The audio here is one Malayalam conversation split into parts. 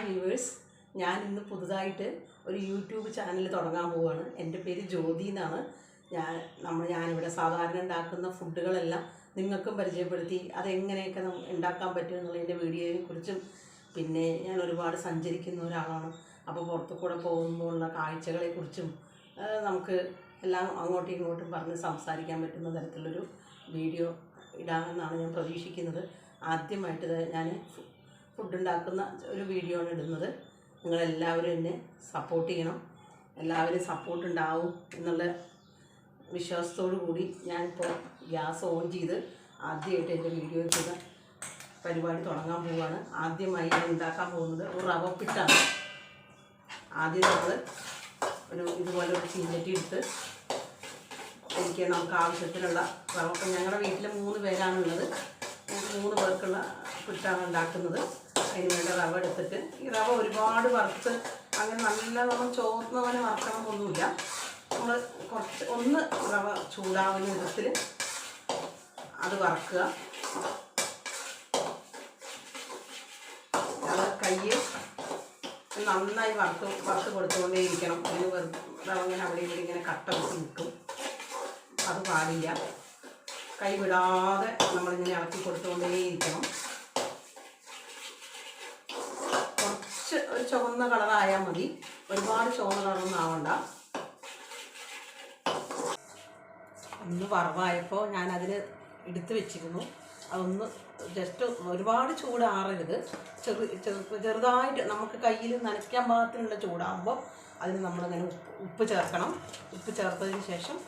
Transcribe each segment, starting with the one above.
ഹായ് വ്യൂവേഴ്സ് ഞാൻ ഇന്ന് പുതുതായിട്ട് ഒരു യൂട്യൂബ് ചാനൽ തുടങ്ങാൻ പോവുകയാണ് എന്റെ പേര് ജ്യോതി എന്നാണ്. ഞാൻ നമ്മൾ ഞാനിവിടെ സാധാരണ ഉണ്ടാക്കുന്ന ഫുഡുകളെല്ലാം നിങ്ങൾക്കും പരിചയപ്പെടുത്തി അതെങ്ങനെയൊക്കെ ഉണ്ടാക്കാൻ പറ്റും എന്നുള്ളതിന്റെ വീഡിയോയെ കുറിച്ചും പിന്നെ ഞാൻ ഒരുപാട് സഞ്ചരിക്കുന്ന ഒരാളാണ്. അപ്പോൾ പുറത്തു കൂടെ പോകുമ്പോഴുള്ള കാഴ്ചകളെക്കുറിച്ചും നമുക്ക് എല്ലാം അങ്ങോട്ടും ഇങ്ങോട്ടും പറഞ്ഞ് സംസാരിക്കാൻ പറ്റുന്ന തരത്തിലൊരു വീഡിയോ ഇടാമെന്നാണ് ഞാൻ പ്രതീക്ഷിക്കുന്നത്. ആദ്യമായിട്ട് ഞാൻ ഫുഡ് ഉണ്ടാക്കുന്ന ഒരു വീഡിയോ ആണ് ഇടുന്നത്. നിങ്ങളെല്ലാവരും എന്നെ സപ്പോർട്ട് ചെയ്യണം. എല്ലാവരും സപ്പോർട്ട് ഉണ്ടാവും എന്നുള്ള വിശ്വാസത്തോടു കൂടി ഞാനിപ്പോൾ ഗ്യാസ് ഓൺ ചെയ്ത് ആദ്യമായിട്ട് എന്റെ വീഡിയോ ചെയ്ത പരിപാടി തുടങ്ങാൻ പോവുകയാണ് ആദ്യമായി ഞാൻ ഉണ്ടാക്കാൻ പോകുന്നത് ഒരു റവപ്പിട്ടാണ്. ആദ്യം നമ്മൾ ഒരു ഇതുപോലെ ഒരു ചീനറ്റി എടുത്ത് എനിക്ക് നമുക്ക് ആവശ്യത്തിനുള്ള റവ. ഞങ്ങളുടെ വീട്ടിൽ മൂന്ന് പേരാണുള്ളത് മൂന്ന് പേർക്കുള്ള പുട്ടാണ് ഉണ്ടാക്കുന്നത്. അതിന് വേണ്ട റവ എടുത്തിട്ട്. ഈ റവ ഒരുപാട് വറുത്ത് അങ്ങനെ നല്ല നല്ലവണ്ണം ചോർന്നവനെ ഒന്നുമില്ല നമ്മൾ കുറച്ച് ഒന്ന് റവ ചൂടാവുന്ന വിധത്തിൽ അത് വറക്കുക. അത് കയ്യ് നന്നായി വറുത്ത് വറുത്ത് കൊടുത്തുകൊണ്ടേ ഇരിക്കണം അതിന് റവ ഇങ്ങനെ അവിടെ ഇവിടെ ഇങ്ങനെ കട്ട വെച്ച് നിൽക്കും. അത് പാടില്ല. കൈ വിടാതെ നമ്മളിങ്ങനെ ഇളക്കി കൊടുത്തുകൊണ്ടേയിരിക്കണം. കുറച്ച് ഒരു ചുവന്ന കളറായാൽ മതി. ഒരുപാട് ചുവന്ന കളറൊന്നും ആവണ്ട. ഒന്ന് വറവായപ്പോൾ ഞാനതിന് എടുത്ത് വെച്ചിരുന്നു. അതൊന്ന് ജസ്റ്റ് ഒരുപാട് ചൂടാറരുത്. ചെറു ചെറു ചെറുതായിട്ട് നമുക്ക് കയ്യിൽ നനയ്ക്കാൻ പാകത്തിനുള്ള ചൂടാകുമ്പോൾ അതിന് നമ്മളിങ്ങനെ ഉപ്പ് ചേർക്കണം. ഉപ്പ് ചേർത്തതിന് ശേഷം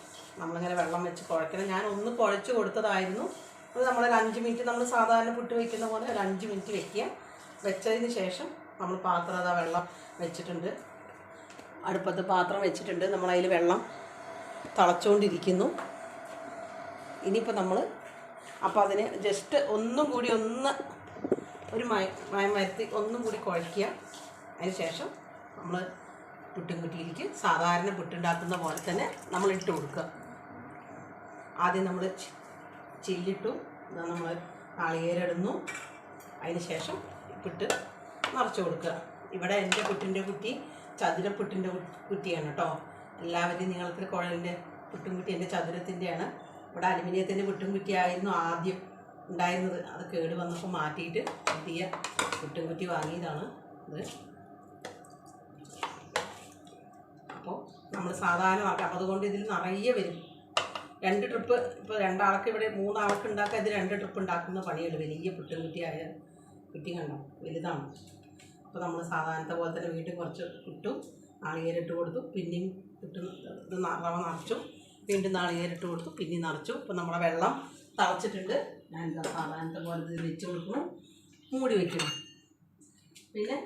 നമ്മളിങ്ങനെ വെള്ളം വെച്ച് കുഴക്കണം. ഞാൻ ഒന്ന് കുഴച്ച് കൊടുത്തതായിരുന്നു. അത് നമ്മളൊരു അഞ്ച് മിനിറ്റ് നമ്മൾ സാധാരണ പുട്ട് വയ്ക്കുന്ന പോലെ ഒരു അഞ്ച് മിനിറ്റ് വെക്കുക. വെച്ചതിന് ശേഷം നമ്മൾ പാത്രം അതാ വെള്ളം വെച്ചിട്ടുണ്ട്. അടുപ്പത്ത് പാത്രം വെച്ചിട്ടുണ്ട്. നമ്മളതിൽ വെള്ളം തിളച്ചുകൊണ്ടിരിക്കുന്നു ഇനിയിപ്പോൾ നമ്മൾ അപ്പോൾ അതിന് ജസ്റ്റ് ഒന്നും കൂടി ഒന്ന് ഒരു മയ മയം വരുത്തി ഒന്നും കൂടി കുഴയ്ക്കുക അതിന് ശേഷം നമ്മൾ പുട്ടും കുട്ടിയിലേക്ക് സാധാരണ പുട്ടുണ്ടാക്കുന്ന പോലെ തന്നെ നമ്മൾ ഇട്ട് കൊടുക്കുക. ആദ്യം നമ്മൾ ചില്ലിട്ടു. നമ്മൾ നാളികേരിടുന്നു അതിന് ശേഷം പുട്ട് നിറച്ച് കൊടുക്കുക. ഇവിടെ എന്റെ പുട്ടിന്റെ കുട്ടി ചതുരപ്പുട്ടിന്റെ കുട്ടിയാണ് കേട്ടോ. എല്ലാവരും നിങ്ങൾക്ക് കുഴലിന്റെ പുട്ടും കുട്ടി എന്റെ ചതുരത്തിന്റെയാണ്. ഇവിടെ അലുമിനിയത്തിന്റെ പുട്ടും കുറ്റിയായിരുന്നു ആദ്യം ഉണ്ടായിരുന്നത്. അത് കേട് വന്നപ്പോൾ മാറ്റിയിട്ട് പുതിയ പുട്ടും കുറ്റി വാങ്ങിയതാണ് ഇത്. അപ്പോൾ നമ്മൾ സാധാരണ അതുകൊണ്ട് ഇതിൽ നിറയെ വരും. രണ്ട് ട്രിപ്പ് ഇപ്പോൾ രണ്ടാൾക്ക് ഇവിടെ മൂന്നാൾക്ക് ഉണ്ടാക്കുക ഇത് രണ്ട് ട്രിപ്പ് ഉണ്ടാക്കുന്ന പണിയുള്ളൂ വലിയ പുട്ടും കുറ്റിയായ കുറ്റി കണ്ടോ? വലുതാണ്. അപ്പോൾ നമ്മൾ സാധാരണത്തെ പോലെ തന്നെ വീട്ടിൽ കുറച്ച് ഇട്ടു നാളികേരിട്ട് കൊടുത്തു. പിന്നെയും ഇട്ട് ഇത് റവ നിറച്ചു വീണ്ടും നാളികേരിട്ട് കൊടുത്തു. പിന്നെയും നിറച്ചു ഇപ്പോൾ നമ്മളെ വെള്ളം തറച്ചിട്ടുണ്ട് ഞാൻ സാധാരണത്തെ പോലെ ഇത് വെച്ച് കൊടുക്കണം മൂടി വയ്ക്കണം പിന്നെ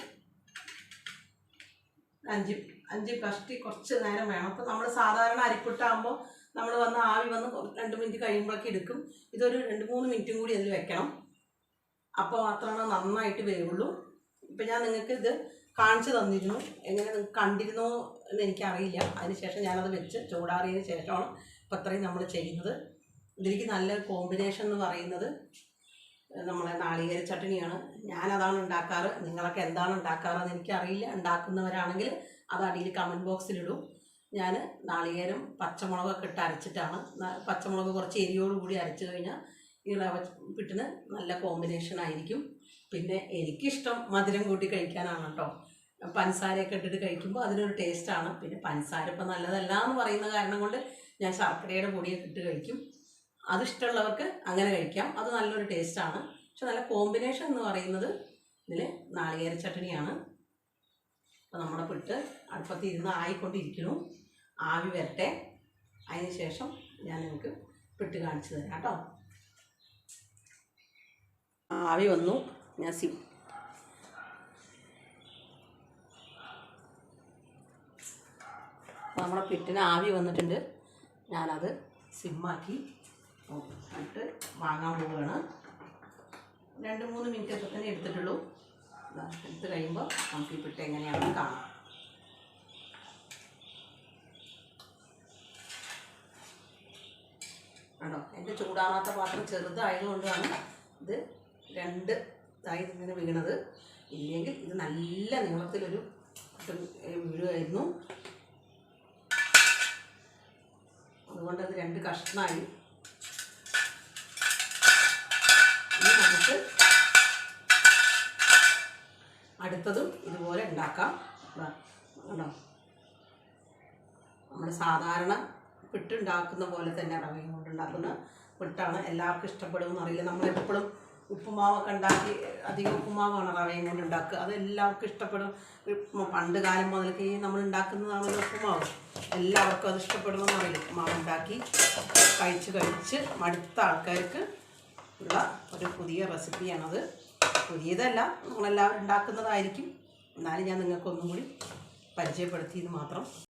അഞ്ച് അഞ്ച് കഷ്ടി കുറച്ച് നേരം വേണം. അപ്പോൾ നമ്മൾ സാധാരണ അരിപ്പുട്ടാകുമ്പോൾ നമ്മൾ വന്ന് ആവി വന്ന് രണ്ട് മിനിറ്റ് കഴിയുമ്പോഴൊക്കെ എടുക്കും. ഇതൊരു രണ്ട് മൂന്ന് മിനിറ്റും കൂടി അതിൽ വെക്കണം. അപ്പോൾ മാത്രമാണ് നന്നായിട്ട് വേവുള്ളൂ. ഇപ്പം ഞാൻ നിങ്ങൾക്ക് ഇത് കാണിച്ചു തന്നിരുന്നു. എങ്ങനെ നിങ്ങൾക്ക് കണ്ടിരുന്നോ എന്ന് എനിക്കറിയില്ല. അതിനുശേഷം ഞാനത് വെച്ച് ചൂടാറിയതിന് ശേഷമാണ് ഇപ്പം അത്രയും നമ്മൾ ചെയ്യുന്നത്. ഇതിലേക്ക് നല്ല കോമ്പിനേഷൻ എന്ന് പറയുന്നത് നമ്മളെ നാളികേര ചട്ടണിയാണ്. ഞാനതാണ് ഉണ്ടാക്കാറ്. നിങ്ങളൊക്കെ എന്താണ് ഉണ്ടാക്കാറെന്ന് എനിക്കറിയില്ല. ഉണ്ടാക്കുന്നവരാണെങ്കിൽ അത് അടിയിൽ കമന്റ് ബോക്സിലിടും. ഞാൻ നാളികേരം പച്ചമുളകൊക്കെ ഇട്ട് അരച്ചിട്ടാണ്. പച്ചമുളക് കുറച്ച് എരിയോട് കൂടി അരച്ച് കഴിഞ്ഞാൽ ഈ റവ പിട്ടിന് നല്ല കോമ്പിനേഷൻ ആയിരിക്കും. പിന്നെ എനിക്കിഷ്ടം മധുരം കൂട്ടി കഴിക്കാനാണ് കേട്ടോ പഞ്ചസാരയൊക്കെ ഇട്ടിട്ട് കഴിക്കുമ്പോൾ അതിനൊരു ടേസ്റ്റാണ് പിന്നെ പഞ്ചസാര ഇപ്പം നല്ലതല്ല എന്ന് പറയുന്ന കാരണം കൊണ്ട് ഞാൻ ശർക്കരയുടെ പൊടിയൊക്കെ ഇട്ട് കഴിക്കും. അതിഷ്ടമുള്ളവർക്ക് അങ്ങനെ കഴിക്കാം. അത് നല്ലൊരു ടേസ്റ്റാണ് പക്ഷെ നല്ല കോമ്പിനേഷൻ എന്ന് പറയുന്നത് ഇതിൽ നാളികേര ചട്ടണിയാണ് അപ്പോൾ നമ്മുടെ പിട്ട് അടുപ്പത്ത് ഇരുന്ന് ആയിക്കൊണ്ടിരിക്കുന്നു. ആവി വരട്ടെ. അതിന് ശേഷം ഞാൻ നിങ്ങൾക്ക് പിട്ട് കാണിച്ചു തരാം കേട്ടോ. ആവി വന്നു. ഞാൻ സി നമ്മുടെ പിട്ടിന് ആവി വന്നിട്ടുണ്ട്. ഞാനത് സിമ്മാക്കി ഇട്ട് വാങ്ങാൻ പോവുകയാണ്. രണ്ട് മൂന്ന് മിനിറ്റ് ഒക്കെ തന്നെ എടുത്തിട്ടുള്ളൂ. എടുത്ത് കഴിയുമ്പോൾ നമുക്ക് ഈ പിട്ട് എങ്ങനെയാണെന്ന് കാണാം. കണ്ടോ? എന്റെ ചൂടാറാത്ത പാത്രം ചെറുതായതുകൊണ്ടാണ് ഇത് രണ്ട് ഇതായി ഇങ്ങനെ വീണത്. ഇല്ലെങ്കിൽ ഇത് നല്ല നീളത്തിലൊരു വീഴുമായിരുന്നു. അതുകൊണ്ട് അത് രണ്ട് കഷ്ണമായി ഇനി നമുക്ക് അടുത്തതും ഇതുപോലെ ഉണ്ടാക്കാം. നമ്മൾ സാധാരണ പിട്ടുണ്ടാക്കുന്ന പോലെ തന്നെ റവയും കൊണ്ട് ഉണ്ടാക്കുന്ന പിട്ടാണ്. എല്ലാവർക്കും ഇഷ്ടപ്പെടുമെന്ന് അറിയില്ല നമ്മളെപ്പോഴും ഉപ്പുമാവൊക്കെ ഉണ്ടാക്കി അധികം ഉപ്പുമാവാണ് റവയും കൊണ്ട് ഉണ്ടാക്കുക. അത് എല്ലാവർക്കും ഇഷ്ടപ്പെടും പണ്ട് കാലം മുതൽക്ക് ഈ നമ്മൾ ഉണ്ടാക്കുന്നതാണല്ലോ ഉപ്പുമാവ്. എല്ലാവർക്കും അത് ഇഷ്ടപ്പെടുമെന്ന് അറിയില്ല ഉപ്പുമാവ് ഉണ്ടാക്കി കഴിച്ച് കഴിച്ച് മടുത്ത ആൾക്കാർക്ക് ഉള്ള ഒരു പുതിയ റെസിപ്പിയാണത്. പുതിയതല്ല. നിങ്ങളെല്ലാവരും ഉണ്ടാക്കുന്നതായിരിക്കും. എന്നാലും ഞാൻ നിങ്ങൾക്കൊന്നും കൂടി പരിചയപ്പെടുത്തിയെന്ന് മാത്രം